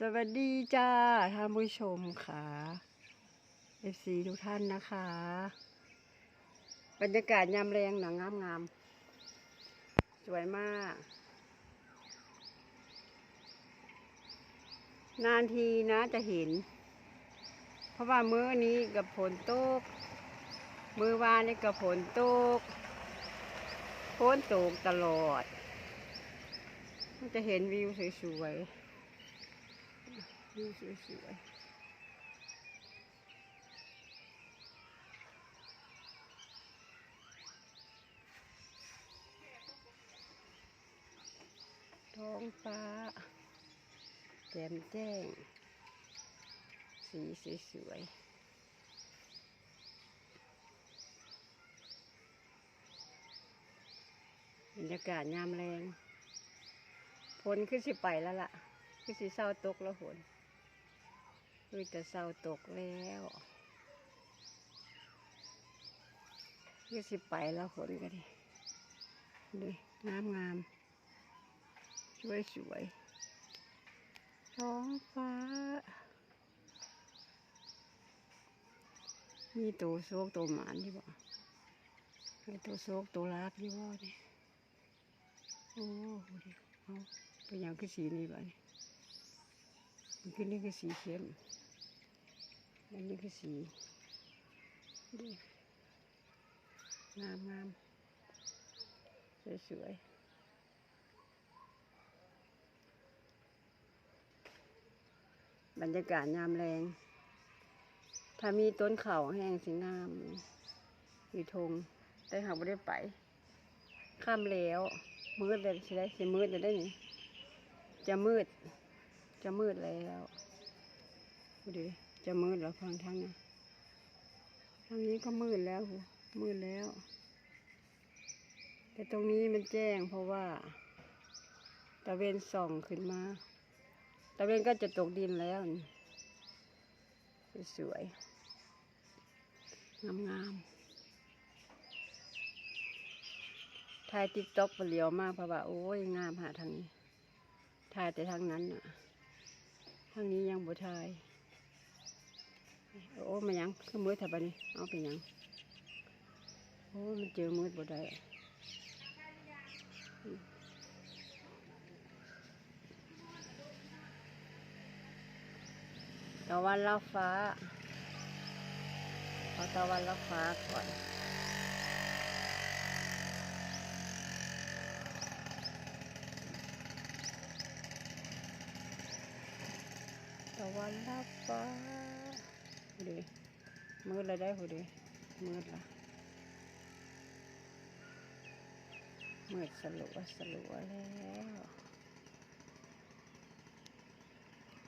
สวัสดีจ้าท่านผู้ชมค่ะเอฟซีทุกท่านนะคะ บรรยากาศยามแรงหนังงามงามๆ สวยมาก นานทีนะจะเห็น เพราะว่ามื้อนี้กับฝนตก มื้อวานนี่กับฝนตกฝนตกตลอด มันจะเห็นวิวสวยๆ วิวสวยๆท้องฟ้าแจ่มแจ้ง สีสวยๆบรรยากาศยามแรงฝนขึ้นสิไปแล้วล่ะคือสิเศร้าตกแล้วฝน คือจะเศร้าตกแล้วคือสิไปแล้วฝนก็ดิดูงามงามสวยสวยท้องฟ้า มีตัวโซกตัวหมานที่บ่มีตัวโซกตัวลากที่บ่นี่โอ้โหดิเอาไปยังคือสีนี้บ่นี่ มันนี่คือสีเข้มอันนี้คือสีดูงามงามสวยสวยบรรยากาศยามแรง ถ้ามีต้นเข่าแห้งสีงามอยู่ทงแต่หากไม่ได้ไป ข้ามแล้ว มืดเลยใช่ไหมจะมืดจะได้นี่จะมืด จะมืดแล้วดูดิจะมืดแล้วฟังทางนะทางนี้ก็มืดแล้วมืดแล้ว แต่ตรงนี้มันแจ้งเพราะว่า ตะเวนส่องขึ้นมา ตะเวนก็จะตกดินแล้ว สวยๆงามๆถ่ายติ๊กต็อกเปลียวมากเพราะว่า โอ้ยงามหาทางนี้ถ่ายแต่ทางนั้นน่ะ ทางนี้ยังบ่ถ่ายโอ้มันยังคือมืดถับนี้เอาไปยังโอ้มันเจอมืดบ่ได้ตะวันรับฟ้าเอาตะวันรับฟ้าก่อน วันรับฟ้าหูดิมืดเลยได้หูดิมืดละมืดสลัวสลัวแล้ว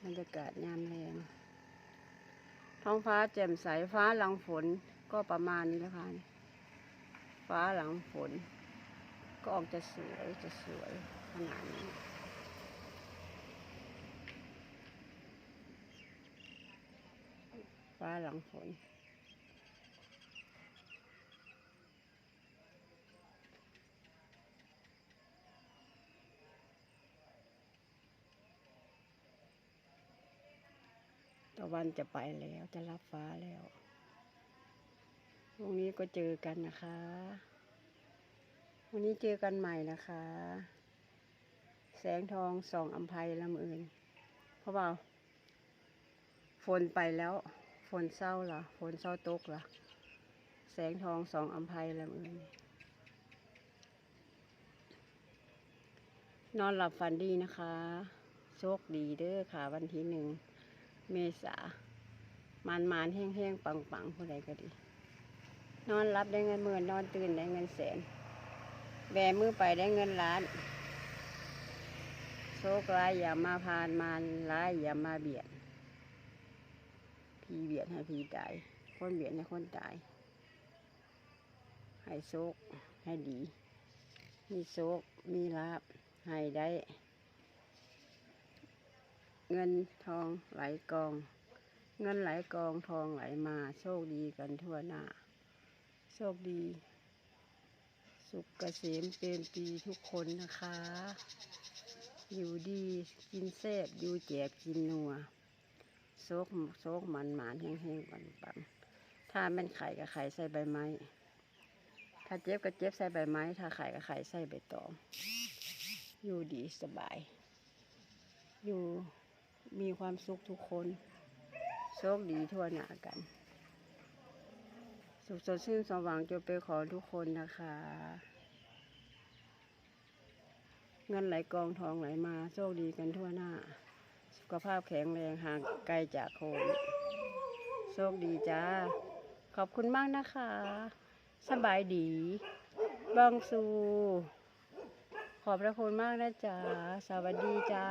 บรรยากาศยามแรงท้องฟ้าแจ่มใสฟ้าหลังฝนก็ประมาณนี้แล้วค่ะฟ้าหลังฝน ก็ออกจะสวยจะสวยขนาดนี้ ฟ้าหลังฝนตะวันจะไปแล้วจะรับฟ้าแล้ววันนี้ก็เจอกันนะคะ วันนี้เจอกันใหม่นะคะ แสงทองส่องอัมภัยลำอื่นเพราะว่าฝนไปแล้ว ฝนเศร้าล่ะฝนเศร้าตกล่ะ แสงทองสองอัมภัยลำอื่นนอนหลับฝันดีนะคะ โชคดีเด้อค่ะ วันที่หนึ่ง เมษามันมานๆแห้งๆปังผู้ใดก็ดี นอนรับได้เงินหมื่นนอนตื่นได้เงินแสน แบมือไปได้เงินล้าน โชคร้ายอย่ามาพานมารร้ายอย่ามาเบียด พีเบียดให้พีตาย คนเบียดให้คนตาย ให้โชคให้ดี มีโชคมีลาบให้ได้ เงินทองไหลกอง เงินไหลกองทองไหลมา โชคดีกันทั่วหน้า โชคดี สุขเกษมเป็นปีทุกคนนะคะ อยู่ดีกินแซ่บอยู่แจกกินนัว โซกโซกมันหมานแห้งๆปันปันถ้าแม่นไข่กับไข่ใส่ใบไม้ ถ้าเจ็บก็เจ็บใส่ใบไม้ ถ้าไข่ก็ไข่ใส่ใบตอง อยู่ดีสบาย อยู่มีความสุขทุกคนโชคดีทั่วหน้ากัน สุขสดชื่นสมหวังจะไปขอทุกคนนะคะ เงินไหลกองทองไหลมาโชคดีกันทั่วหน้า ขภาพแข็งแรงห่างไกลจากโควิดโชคดีจ้า ขอบคุณมากนะคะ สบายดีบองสูขอบพระคุณมากนะจ๊ะ สวัสดีจ้า